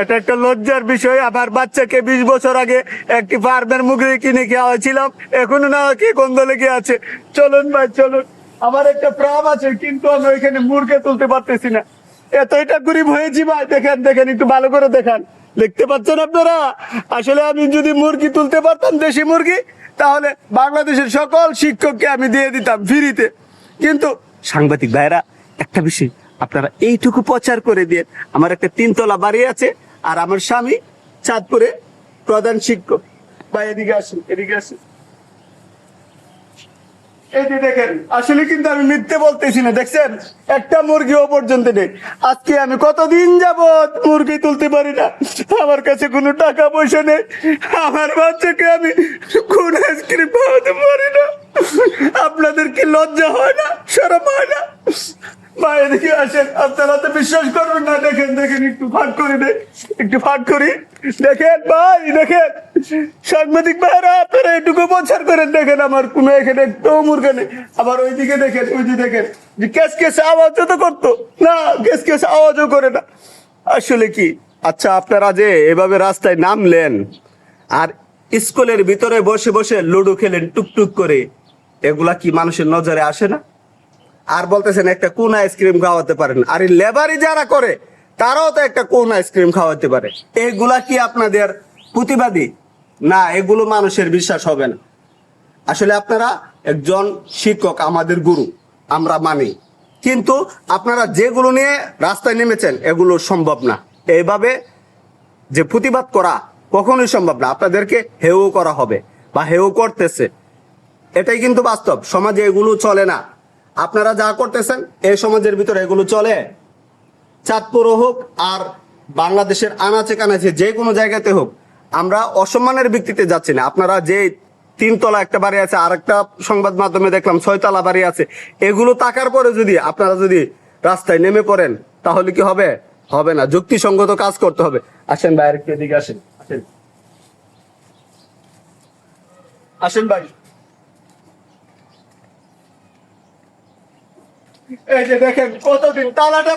এটা একটা লজ্জার বিষয়। আমার বাচ্চাকে বিশ বছর আগে একটি ফার্মের মুরগি কিনে খাওয়াছিলাম এখনও না কি গন্ধ লেগে আছে। চলুন ভাই, চলুন। আমার একটা প্রাম আছে, কিন্তু আমি ওইখানে মুরগে তুলতে পারতেছি না। এতটা গরিব হয়েছি ভাই। দেখেন দেখেন, একটু ভালো করে দেখান। দেখতে পাচ্ছেন আপনারা? আসলে আমি যদি মুরগি তুলতে পারতাম, দেশি মুরগি, তাহলে বাংলাদেশের সকল শিক্ষককে আমি দিয়ে দিতাম ফ্রিতে। কিন্তু সাংবাদিক ভাইরা একটা বিষয় আপনারা এইটুকু প্রচার করে দিয়ে আমার একটা তিনতলা বাড়ি আছে, আর আমার স্বামী চাঁদপুরে প্রধান শিক্ষক। ভাই, এদিকে আসুন এদিকে আসুন। বলতেছি না, দেখছেন? একটা মুরগিও পর্যন্ত নেই। আজকে আমি কতদিন যাবত মুরগি তুলতে পারি না? আমার কাছে কোনো টাকা পয়সা নেই। আমার বাচ্চাকে আমি কোন আপনাদের কি লজ্জা হয় না শরম হয় না ভাই এদিকে আসেন আপনারা তো বিশ্বাস করবেন না, দেখেন দেখেন, একটু ফাঁক করি একটু ফাঁক করি। দেখেন ভাই, দেখেন, সাংবাদিক ভাইরা আপনারা এটুকু প্রচার করেন, দেখেন আমার কোনো এখানে একটু মুরগা নেই। আবার ওইদিকে দেখেন, ওই যে দেখেন, যে কেস কেস আওয়াজও তো করতো। না, কেস কেস আওয়াজও করে না। আসলে কি? আচ্ছা আপনারা যে এভাবে রাস্তায় নামলেন, আর স্কুলের ভিতরে বসে বসে লুডো খেলেন টুকটুক করে, এগুলা কি মানুষের নজরে আসে না? আর বলতেছেন, একটা কোন আইসক্রিম খাওয়াতে পারেন? আর এই লেবারি যারা করে, তারাও তো একটা কোন আইসক্রিম খাওয়াতে পারে। এগুলা কি আপনাদের প্রতিবাদী? না, এগুলো মানুষের বিশ্বাস হবে না। আসলে আপনারা একজন শিক্ষক, আমাদের গুরু, আমরা মানি। কিন্তু আপনারা যেগুলো নিয়ে রাস্তায় নেমেছেন, এগুলো সম্ভব না। এইভাবে যে প্রতিবাদ করা কখনোই সম্ভব না। আপনাদেরকে হেউ করা হবে বা হেউ করতেছে। এটাই কিন্তু বাস্তব। সমাজে এগুলো চলে না। আপনারা যা করতেছেন, এই সমাজের ভিতরে এগুলো চলে। চাঁদপুর হোক আর বাংলাদেশের আনাচে কানাচে যে কোনো জায়গাতে হোক, আমরা অসম্মানের ভিত্তিতে যাচ্ছি না। আপনারা যে তিনতলা একটা বাড়ি আছে আর একটা সংবাদ মাধ্যমে দেখলাম ছয়তলা বাড়ি আছে, এগুলো তাকার পরে যদি আপনারা যদি রাস্তায় নেমে পড়েন, তাহলে কি হবে? হবে না। যুক্তিসঙ্গত কাজ করতে হবে। আসেন ভাই একটু এদিকে আসেন। আসেন। আসেন ভাই। এই যে দেখেন, কতদিন তালাটা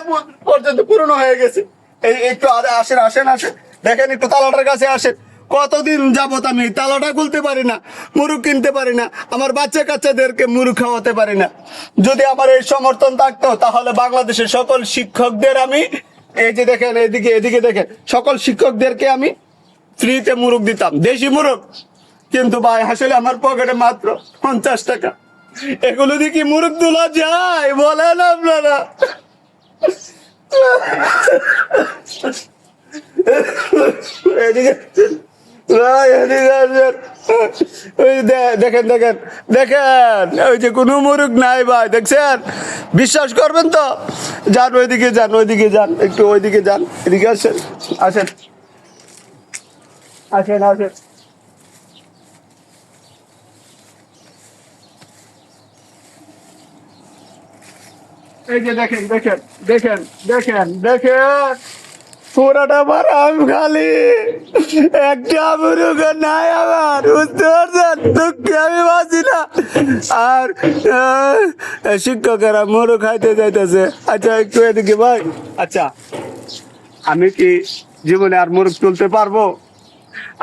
পর্যন্ত পুরনো হয়ে গেছে। এই একটু আসেন আসেন আসেন। দেখেন একটু তালাটার কাছে আসেন। কতদিন যাবত আমি তালাটা খুলতে পারি না, মুরুখ কিনতে পারি না, আমার বাচ্চা কাচ্চাদেরকে মুরুখ খাওয়াতে পারি না। যদি আমার এই সমর্থন থাকতো, তাহলে বাংলাদেশের সকল শিক্ষকদের আমি, এই যে দেখেন, এদিকে এদিকে দেখেন, সকল শিক্ষকদেরকে আমি ফ্রিতে মুরুখ দিতাম, দেশি মুরুখ। কিন্তু ভাই, আসলে আমার পকেটে মাত্র পঞ্চাশ টাকা। এগুলো দিয়ে কি মুরুখ তোলা যায়, বলেন আপনারা। দেখেন দেখেন দেখেন, ওই যে কোনো মুরুখ নাই ভাই, দেখছেন? বিশ্বাস করবেন তো? যান ওইদিকে যান ওইদিকে যান, একটু ওইদিকে যান, এদিকে আসেন আসেন। আসেন আসেন। এই যে দেখেন দেখেন দেখেন দেখেন দেখেন। পুরাটা বারাম খালি। একটা মুরুগ নাই আমার, বুঝতে পারছেন? দুঃখে আমি বাঁচি না। আর শিক্ষকেরা মুরুগ খাইতে যাইতেছে। আচ্ছা একটু এদিকে ভাই। আচ্ছা আমি কি জীবনে আর মুরুগ তুলতে পারব?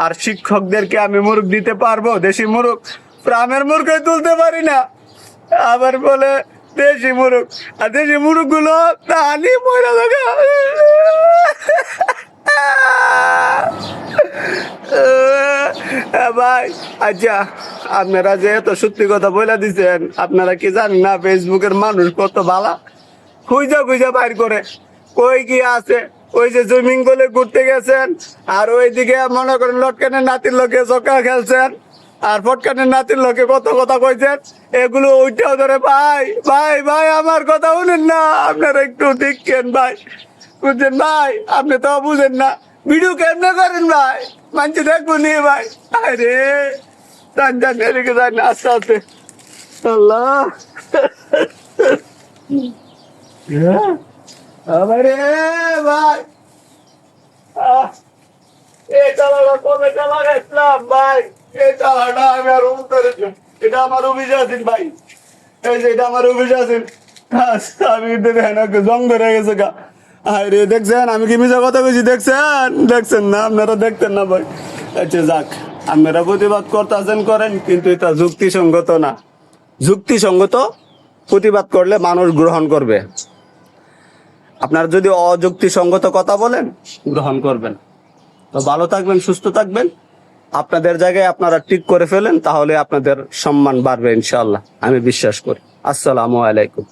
আর শিক্ষকদেরকে আমি মুরগ দিতে পারব? দেশি মুরগ? প্রামের মুরগই তুলতে পারি না। আবার বলে দেশি মুরগ আর দেশি মুরগগুলো তাহলে মরা লাগা ভাই আচ্ছা আপনারা যে এত সত্যি কথা বলে দিচ্ছেন আপনারা কি জানেন না, ফেসবুকের মানুষ কত ভালা খুঁজা খুঁজা বাইর করে। কই কি আছে? ওই যে সুইমিং পুলে ঘুরতে গেছেন, আর ওইদিকে মনে করেন লটকানের নাতির লোকে চকা খেলছেন, আর ফটকানের নাতির লোকে কত কথা কইছেন। এগুলো ওইটাও ধরে, ভাই ভাই ভাই, আমার কথা শুনেন না। আপনারা একটু দেখছেন ভাই। বুঝছেন, ভাই? আপনি তো বুঝেন না। ভিডিও কেমনে করেন, ভাই? মানছি দেখব নিয়ে, ভাই। আরে আমারে ভাই। গেছিলাম, ভাই? চালাটা আমি আর উত্তরে এটা আমার অভিযোগ ভাই। এই যে এটা আমার অভিযোগ আমি কিন্তু জং ধরে গেছে গা। আরে, দেখছেন? আমি কি মিশা কথা কইছি? দেখছেন? দেখছেন না? আপনারা দেখতেন না ভাই। আচ্ছা যাক। আপনারা প্রতিবাদ করতেছেন, করেন, কিন্তু এটা যুক্তিসঙ্গত না। যুক্তিসঙ্গত প্রতিবাদ করলে মানুষ গ্রহণ করবে। আপনার যদি অযুক্তিসঙ্গত কথা বলেন, গ্রহণ করবেন। তো ভালো থাকবেন, সুস্থ থাকবেন। আপনাদের জায়গায় আপনারা ঠিক করে ফেলেন, তাহলে আপনাদের সম্মান বাড়বে ইনশাল্লাহ আমি বিশ্বাস করি। আসসালামু আলাইকুম।